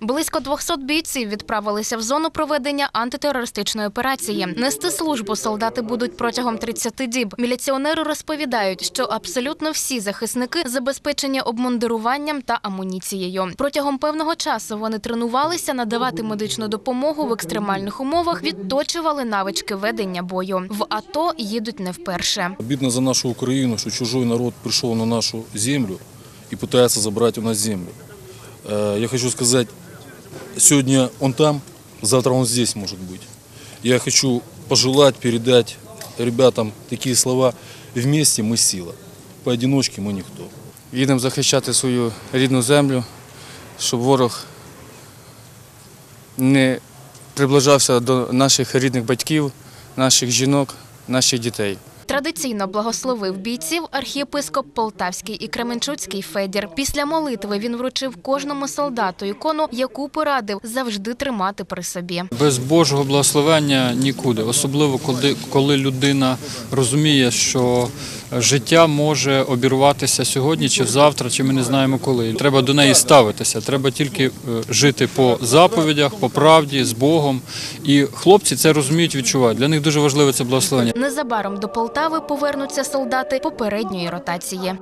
Близько 200 бійців відправилися в зону проведення антитерористичної операції. Нести службу солдати будуть протягом 30 діб. Міліціонери розповідають, що абсолютно всі захисники забезпечені обмундируванням та амуніцією. Протягом певного часу вони тренувалися надавати медичну допомогу в екстремальних умовах, відточували навички ведення бою. В АТО їдуть не вперше. Обидно за нашу Украину, что чужой народ пришел на нашу землю и пытается забрать у нас землю. Э, Я хочу сказать, сегодня он там, завтра он здесь может быть. Я хочу пожелать, передать ребятам такие слова. Вместе мы сила, поодиночке мы никто. Їдемо захищати свою рідну землю, щоб ворог не приближався до наших рідних батьків, наших жінок, наших дітей. Традиційно благословив бійців архієпископ Полтавський і Кременчуцький Федір. Після молитви він вручив кожному солдату ікону, яку порадив завжди тримати при собі. Без Божого благословення нікуди, особливо коли, людина розуміє, що життя може обірватися сьогодні чи завтра, чи ми не знаємо коли. Треба до неї ставитися. Треба тільки е, жити по заповідях, по правді, з Богом. І хлопці це розуміють, відчувають. Для них дуже важливе це благословення. Незабаром до Полтави повернуться солдати попередньої ротації.